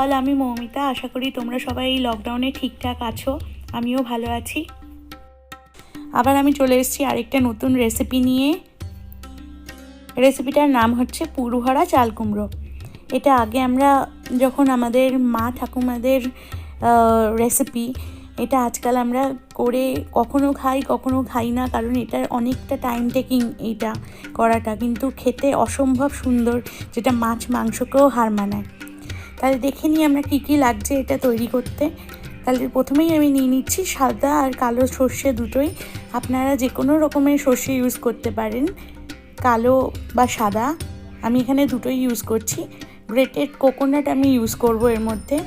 All আমি মৌমিতা। আশা করি তোমরা সবাই এই লকডাউনে ঠিকঠাক আছো। আমিও ভালো আছি। আবার আমি চলে এসেছি আরেকটা নতুন রেসিপি নিয়ে। রেসিপিটার নাম হচ্ছে পুরুহরা চাল কুমড়ো। এটা আগে আমরা যখন আমাদের মা ঠাকুমাদের রেসিপি এটা আজকাল আমরা করে কখনো খাই কখনো খাই না, কারণ এটার অনেকটা টাইম টেকিং এইটা করাটা। কিন্তু খেতে অসম্ভব সুন্দর, যেটা মাছ মাংসকেও হার মানায়। তাহলে দেখে নিই আমরা কী কী লাগছে এটা তৈরি করতে। তাহলে প্রথমেই আমি নিয়ে নিচ্ছি সাদা আর কালো সর্ষে দুটোই। আপনারা যে কোনো রকমের সর্ষে ইউজ করতে পারেন, কালো বা সাদা। আমি এখানে দুটোই ইউজ করছি। গ্রেটেড কোকোনাট আমি ইউজ করব এর মধ্যে।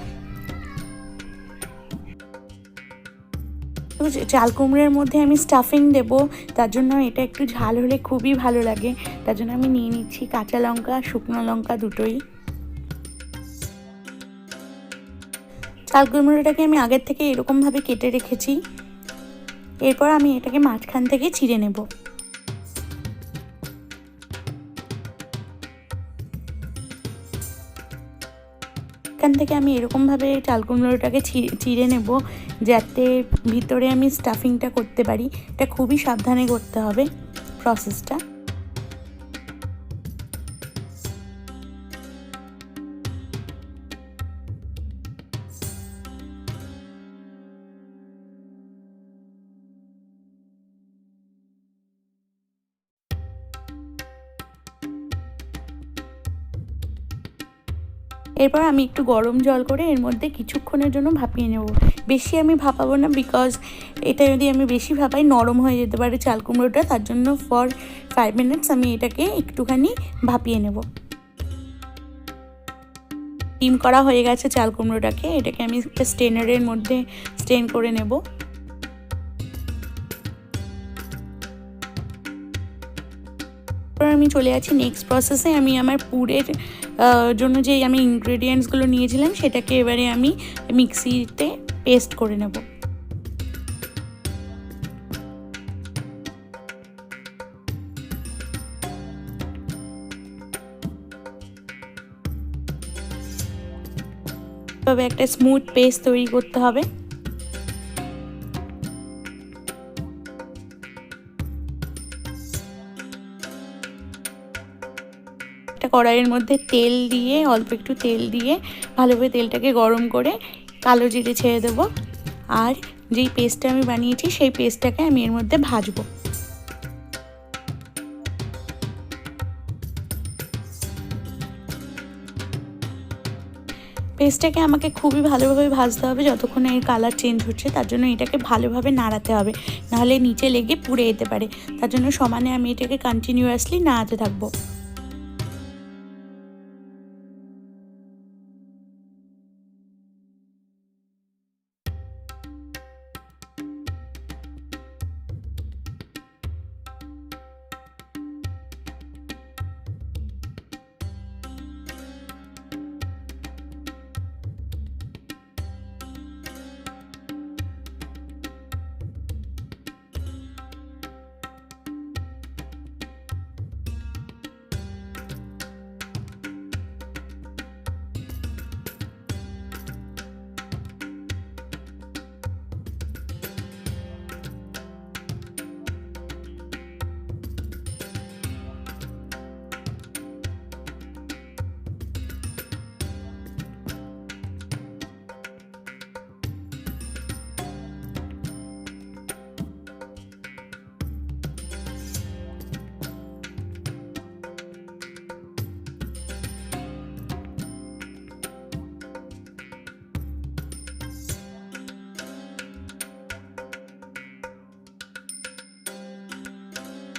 চাল কুমড়োর মধ্যে আমি স্টাফিং দেবো, তার জন্য এটা একটু ঝাল হলে খুবই ভালো লাগে। তার জন্য আমি নিয়ে নিচ্ছি কাঁচা লঙ্কা, শুকনো লঙ্কা দুটোই। চাল কুমড়োটাকে আমি আগের থেকে এরকমভাবে কেটে রেখেছি। এরপর আমি এটাকে মাঝখান থেকে চিড়ে নেব। এখান থেকে আমি এরকমভাবে চাল কুমড়োটাকে চিড়ে নেব, যাতে ভিতরে আমি স্টাফিংটা করতে পারি। এটা খুবই সাবধানে করতে হবে প্রসেসটা এরপর আমি একটু গরম জল করে এর মধ্যে কিছুক্ষণের জন্য ভাপিয়ে নেব। বেশি আমি ভাপাবো না বিকজ এটা যদি আমি বেশি ভাপাই, নরম হয়ে যেতে পারে চাল কুমড়োটা, তার জন্য ফর ফাইভ মিনিটস আমি এটাকে একটুখানি ভাপিয়ে নেব। ডিম করা হয়ে গেছে চাল কুমড়োটাকে, এটাকে আমি একটা স্টেনারের মধ্যে স্টেন করে নেব। আমি চলে যাচ্ছি নেক্সট প্রসেসে আমি আমার পুরের জন্য যে আমি ইনগ্রেডিয়েন্টসগুলো নিয়েছিলাম, সেটাকে এবারে আমি মিক্সিতে পেস্ট করে নেব। তবে একটা স্মুথ পেস্ট তৈরি করতে হবে। একটা কড়াইয়ের মধ্যে তেল দিয়ে, অল্প একটু তেল দিয়ে ভালোভাবে তেলটাকে গরম করে কালো জিরে ছেড়ে দেবো। আর যেই পেস্টটা আমি বানিয়েছি, সেই পেস্টটাকে আমি এর মধ্যে ভাজবো। পেস্টটাকে আমাকে খুবই ভালোভাবে ভাজতে হবে যতক্ষণ এর কালার চেঞ্জ হচ্ছে, তার জন্য এটাকে ভালোভাবে নাড়াতে হবে। নাহলে নিচে লেগে পুড়ে যেতে পারে। তার জন্য সমানে আমি এটাকে কন্টিনিউয়াসলি নাড়াতে থাকব।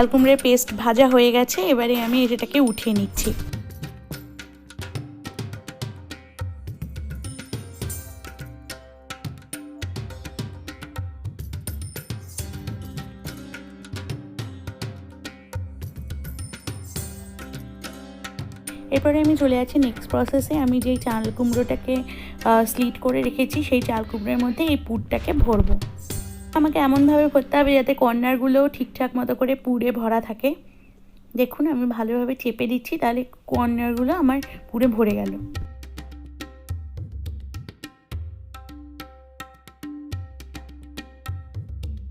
চাল কুমড়ের পেস্ট ভাজা হয়ে গেছে, এবারে আমি এটাকে উঠিয়ে নিচ্ছি। এরপরে আমি চলে যাচ্ছি নেক্সট প্রসেসে আমি যেই চাল কুমড়োটাকে স্লিট করে রেখেছি, সেই চাল কুমড়োর মধ্যে এই পুরটাকে ভরবো। আমাকে এমনভাবে করতে হবে যাতে কর্নারগুলোও ঠিকঠাক মতো করে পুড়ে ভরা থাকে। দেখুন, আমি ভালোভাবে চেপে দিচ্ছি, তাহলে কর্নারগুলো আমার পুড়ে ভরে গেল।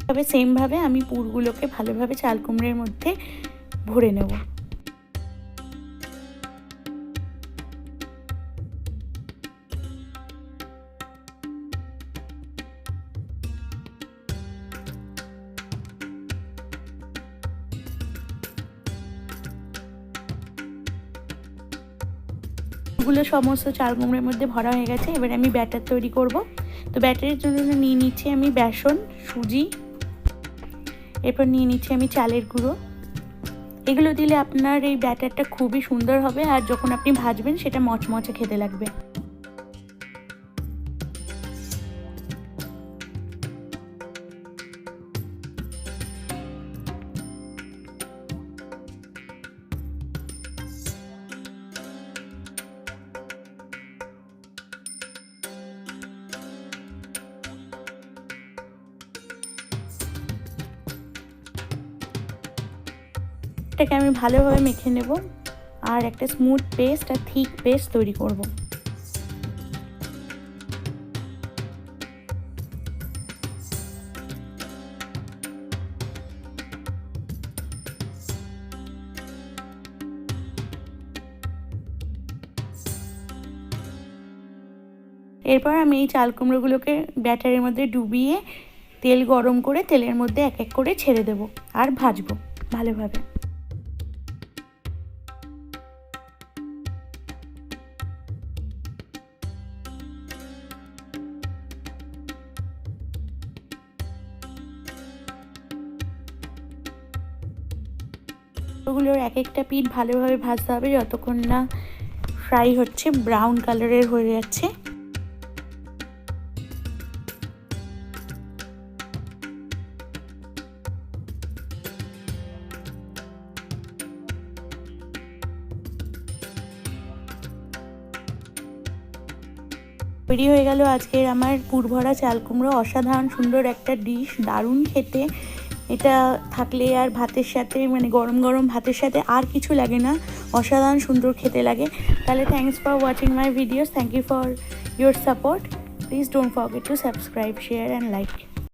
তবে সেমভাবে আমি পুরগুলোকে ভালোভাবে চাল কুমড়ের মধ্যে ভরে নেব। গুলো সমস্ত চাল কুমড়োর মধ্যে ভরা হয়ে গেছে। এবার আমি ব্যাটার তৈরি করব। তো ব্যাটারের জন্য নিয়ে নিচ্ছি আমি বেসন, সুজি, এরপর নিয়ে নিচ্ছি আমি চালের গুঁড়ো। এগুলো দিলে আপনার এই ব্যাটারটা খুবই সুন্দর হবে আর যখন আপনি ভাজবেন সেটা মচমচে খেতে লাগবে। এটাকে আমি ভালোভাবে মেখে নেব আর একটা স্মুথ পেস্ট আর থিক পেস্ট তৈরি করব। এরপর আমি এই চাল কুমড়োগুলোকে ব্যাটারের মধ্যে ডুবিয়ে তেল গরম করে তেলের মধ্যে এক এক করে ছেড়ে দেব আর ভাজবো ভালোভাবে। ওগুলোর এক একটা পিঠ ভালোভাবে ভাজতে হবে যতক্ষণ না ফ্রাই হচ্ছে, ব্রাউন কালারের হয়ে যাচ্ছে। তৈরি হয়ে গেল আজকের আমার পুরভরা চাল কুমড়ো। অসাধারণ সুন্দর একটা ডিশ, দারুণ খেতে। এটা থাকলে আর ভাতের সাথে মানে গরম গরম ভাতের সাথে আর কিছু লাগে না। অসাধারণ সুন্দর খেতে লাগে। তাহলে thanks for watching my videos thank you for your support please don't forget to subscribe share and like